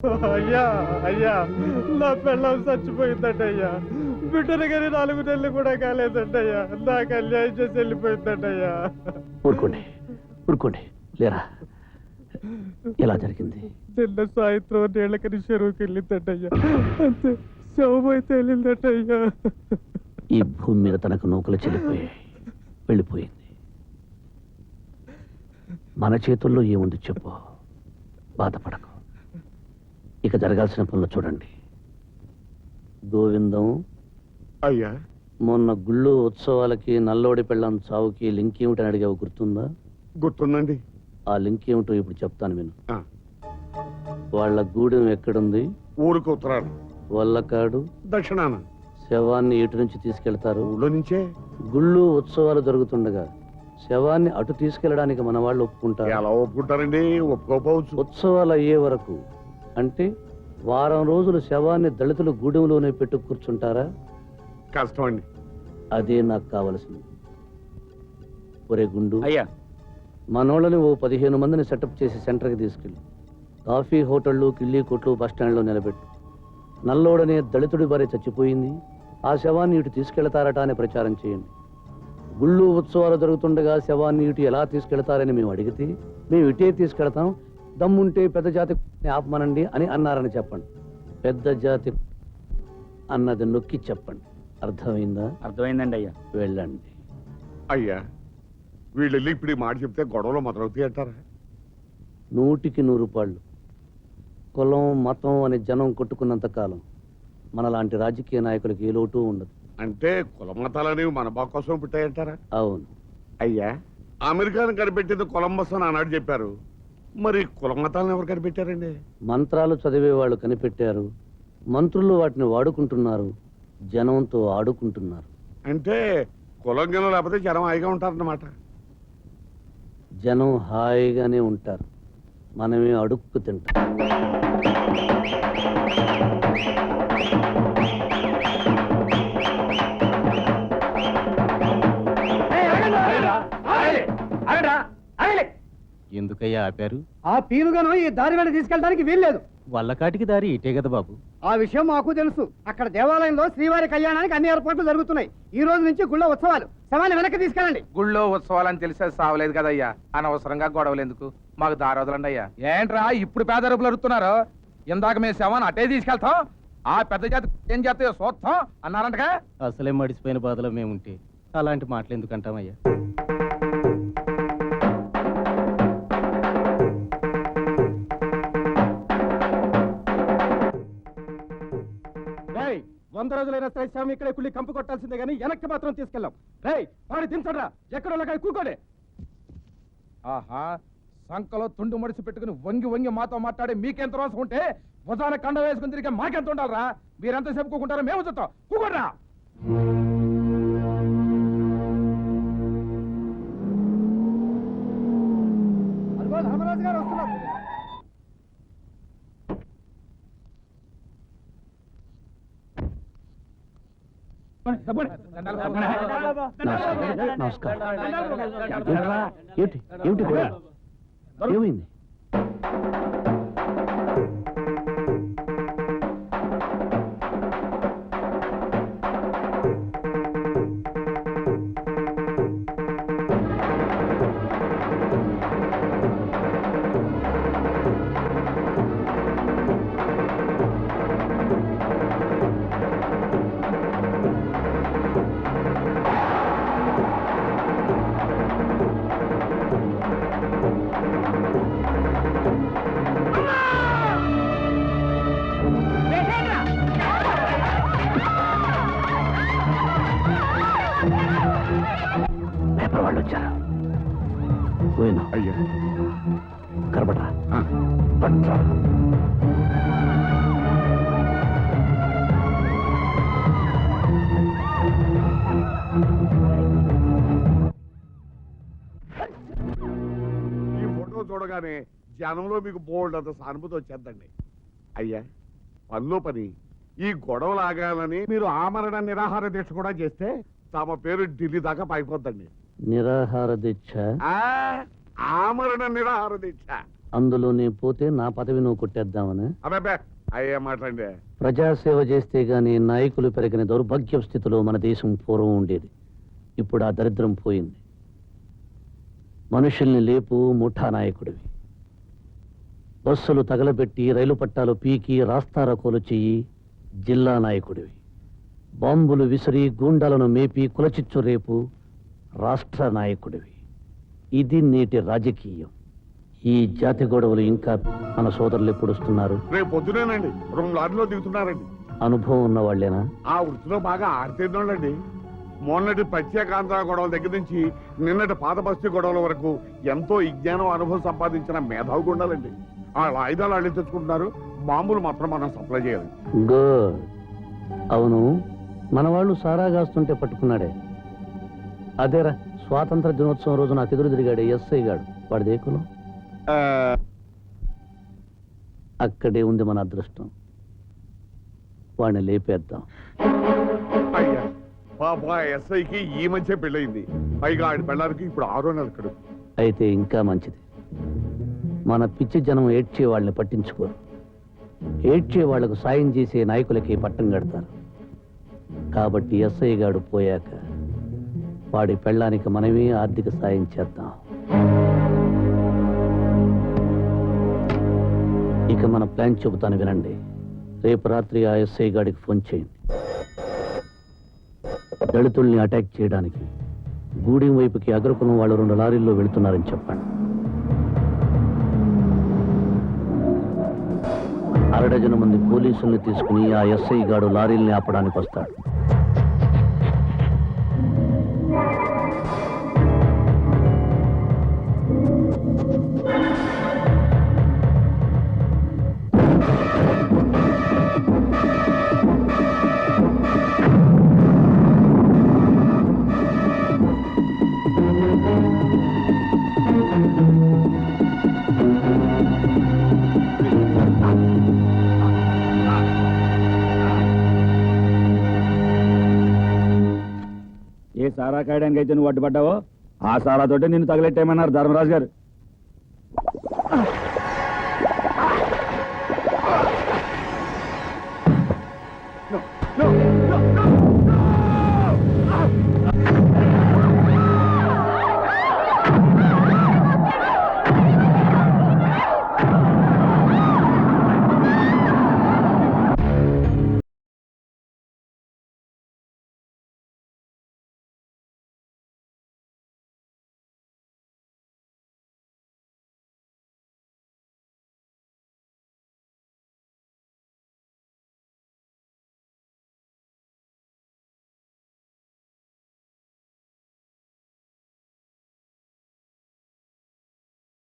అయ్యా అయ్యా నా పిల్లం చచ్చిపోయిందంట అయ్యా. బిడ్డలు కానీ నాలుగు నెలలు కూడా కాలేదంట అయ్యా. నాకు అన్యాయం చేసి వెళ్ళిపోయిందంట అయ్యా. ఊరుకోండి ఊరుకోండి. లేరా? ఎలా జరిగింది? నిన్న సాయంత్రం నీళ్ళకని చెరువుకి వెళ్ళిందంట అయ్యా. అంతే శవమైతే వెళ్ళిందంట అయ్యా. ఈ భూమి మీద తనకు నౌకలు చెల్లిపోయాయి వెళ్ళిపోయింది. మన చేతుల్లో ఏముంది చెప్పు. బాధపడకు. ఇక జరగాల్సిన పనులు చూడండి. గోవిందం అయ్యా. మొన్న గుళ్ళు ఉత్సవాలకి నల్లోడి పెళ్ళం చావుకి లింక్ ఏమిటని అడిగావు గుర్తుందా? గుర్తుందండి. ఆ లింక్ ఏమిటో ఇప్పుడు చెప్తాను ఆ, వాళ్ళ గూడెం ఎక్కడుంది? ఊరికి ఉత్తరాలు వల్లకాడు. దక్షిణాన. శవాన్ని ఇటు నుంచి తీసుకెళ్తారు? ఊళ్ళో నుంచే. గుళ్ళు ఉత్సవాలు జరుగుతుండగా శవాన్ని అటు తీసుకెళ్ళడానికి మన వాళ్ళు ఒప్పుకుంటారు? ఎలా ఒప్పుకుంటారండి? ఒప్పుకోపోవచ్చు ఉత్సవాలు అయ్యే వరకు అంటే వారం రోజులు శవాన్ని దళితులు గూడెంలోనే పెట్టు కూర్చుంటారా? కష్టం అండి అదే నాకు కావలసింది. ఒరే గుండు. అయ్యా. మనోళ్ళని ఓ పదిహేను మందిని సెటప్ చేసి సెంటర్కి తీసుకెళ్ళి. కాఫీ హోటళ్ళు కిళ్ళీ కొట్లు బస్టాండ్లో నిలబెట్టు. నల్లోడనే దళితుడి భార్య చచ్చిపోయింది. ఆ శవాన్ని ఇటు తీసుకెళ్తారట అని ప్రచారం చేయండి. గుళ్ళు ఉత్సవాలు జరుగుతుండగా శవాన్ని ఇటు ఎలా తీసుకెళ్తారని మేము అడిగితే మేము ఇటే తీసుకెళ్తాం దమ్ముంటే పెద్ద జాతి ఆపమనండి అని అన్నారని చెప్పండి. పెద్ద జాతి అన్నది నొక్కి చెప్పండి. అర్థమైందా? అర్థమైందండి అయ్యా. వెళ్ళండి. అయ్యా వీళ్ళు వెళ్ళి ఇప్పుడు ఈ మాట చెప్తే గొడవలు మొదలవుతాయి అంటారా? నూటికి నూరు పాళ్ళు. కులం మతం అని జనం కొట్టుకున్నంత కాలం మనలాంటి రాజకీయ నాయకులకి ఏ లోటు ఉండదు. అంటే కుల మతాలనేవి మన బాగు కోసం పుట్టాయంటారా? అవును. అయ్యా అమెరికాను కనిపెట్టింది కొలంబస్ అని ఆనాడు చెప్పారు. మరి కుల మతాలను ఎవరు కనిపెట్టారండి? మంత్రాలు చదివే వాళ్ళు కనిపెట్టారు. మంత్రులు వాటిని వాడుకుంటున్నారు. జనంతో ఆడుకుంటున్నారు. అంటే కులం గినం లేకపోతే జనం హాయిగా ఉంటారన్నమాట. జనం హాయిగానే ఉంటారు. మనమే అడుక్కు తింటాం. ఎందుకయ్యా ఆపారు? ఆ పీనుగను ఈ దారి వెంట తీసుకెళ్ళడానికి వీల్లేదు. వల్లకాటికి దారి ఇటే కదా బాబు. ఆ విషయం మాకు తెలుసు. అక్కడ దేవాలయంలో శ్రీవారి కళ్యాణానికి అన్ని ఏర్పాట్లు జరుగుతున్నాయి. ఈ రోజు నుంచి గుళ్ళ ఉత్సవాలు. శవాన్ని వెనక్కి తీసుకెళ్ళండి. గుళ్ళో ఉత్సవాలని తెలిసే సావలేదు కదయ్యా. అనవసరంగా గొడవలు ఎందుకు? మాకు దారి వదలండి అయ్యా. ఏంట్రా ఇప్పుడు పేదరుపులు అడుగుతున్నారు ఇందాక మేము శవాన్ని అటే తీసుకెళ్తాం. ఆ పెద్ద జాతి ఏం చేస్తాయో చూస్తాం. అన్నారంటగా? అసలే మడిసిపోయిన బాధలో మేముంటే అలాంటి మాటలు ఎందుకు వంద రోజులైనా సరే స్వామి ఇక్కడే కుళ్ళి కంపు కొట్టాల్సిందే కానీ వెనక్కి మాత్రం తీసుకెళ్ళాం. రే వాడి దించడరా. ఎక్కడ కూకోడే. ఆహా సంకలో తుండు మడిసి పెట్టుకుని వంగి వంగి మాతో మాట్లాడి మీకెంత రోజు ఉంటే ఉదాహరణ కండ వేసుకుని తిరిగి మాకెంత ఉండాలరా? మీరెంతసేపు కూకుంటారో మేము చూస్తాం కూకోడరా. నమస్కారం? ఏమిటి ఏమిటి గొడవ? ఏమైంది వాళ్ళు వచ్చారు పోయినా అయ్యా. కనబడరా? ఆ. పట్రా. ఈ ఫోటో చూడగానే జనంలో మీకు బోల్డ్ అంత సానుభూతి వచ్చేద్దండి. అయ్యా పనిలో పని. ఈ గొడవలు ఆగాలని మీరు ఆమరణ నిరాహార దీక్ష కూడా చేస్తే తమ పేరు ఢిల్లీ దాకా పైపోద్దండి నిరాహార దీక్ష. ఆ, ఆమరణ నిరాహార దీక్ష. అందులో నేను పోతే నా పదవి నువ్వు కొట్టేద్దామని. అబ్బాబే అయ్యే మాట్లాడండి. ప్రజాసేవ చేస్తే గాని నాయకులు పెరిగిన దౌర్భాగ్య స్థితిలో మన దేశం పూర్వం ఉండేది. ఇప్పుడు ఆ దరిద్రం పోయింది. మనుషుల్ని లేపు ముఠా నాయకుడివి. బస్సులు తగలబెట్టి రైలు పట్టాలు పీకి రాస్తారోకోలు చెయ్యి జిల్లా నాయకుడివి. బాంబులు విసిరి గూండాలను మేపి కులచిచ్చు రేపు రాష్ట్ర నాయకుడివి. ఇది నేటి రాజకీయం. ఈ జాతి గొడవలు ఇంకా మన సోదరులు ఎప్పుడు వస్తున్నారు? రేపు పొద్దునేనండి. రెండు లారీలో దిగుతున్నారండి. అనుభవం ఉన్న వాళ్ళేనా? ఆ వృత్తిలో బాగా ఆడితేనండి మొన్నటి ప్రత్యేకాంధ్ర గొడవల దగ్గర నుంచి నిన్నటి పాత బస్తీ గొడవల వరకు ఎంతో విజ్ఞానం అనుభవం సంపాదించిన మేధావి ఉండాలండి. వాళ్ళ ఆయుధాలు అల్లి తెచ్చుకుంటున్నారు. బాంబులు మాత్రం మనం సప్లై చేయాలి. గుడ్. అవును. మన వాళ్ళు సారా కాస్తుంటే పట్టుకున్నాడే. అదేరా స్వాతంత్ర దినోత్సవం రోజు నాకు ఎదురు తిరిగాడే ఎస్ఐ గాడు. వాడి దేకులు అక్కడే ఉంది మన అదృష్టం. వాడిని లేపేద్దాం. అయ్యా పాప ఎస్ఐకి ఈ మధ్య పెళ్ళయింది. పైగా ఆడి పెళ్ళారికి ఇప్పుడు ఆరో నెల కడుపు అయితే ఇంకా మంచిది. మన పిచ్చి జనం ఏడ్చే వాళ్ళని పట్టించుకోరు. ఏడ్చే వాళ్ళకు సాయం చేసే నాయకులకి పట్టం కడతారు. కాబట్టి ఎస్ఐ గాడు పోయాక వాడి పెళ్ళానికి మనమే ఆర్థిక సాయం చేద్దాం. ఇక మన ప్లాన్ చెబుతాను వినండి. రేపు రాత్రి ఆ ఎస్ఐ గాడికి ఫోన్ చేయండి. దళితుల్ని అటాక్ చేయడానికి గూడెం వైపుకి అగ్రకులం వాళ్ళు రెండు లారీల్లో వెళుతున్నారని చెప్పండి. అరడజన మంది పోలీసుల్ని తీసుకుని ఆ ఎస్ఐ గాడు లారీల్ని ఆపడానికి వస్తాడు. సారా కాయడానికి అయితే నువ్వు అడ్డుపడ్డావో? ఆ సారాతోటే నిన్ను తగలెట్టేయమన్నారు ధర్మరాజు గారు.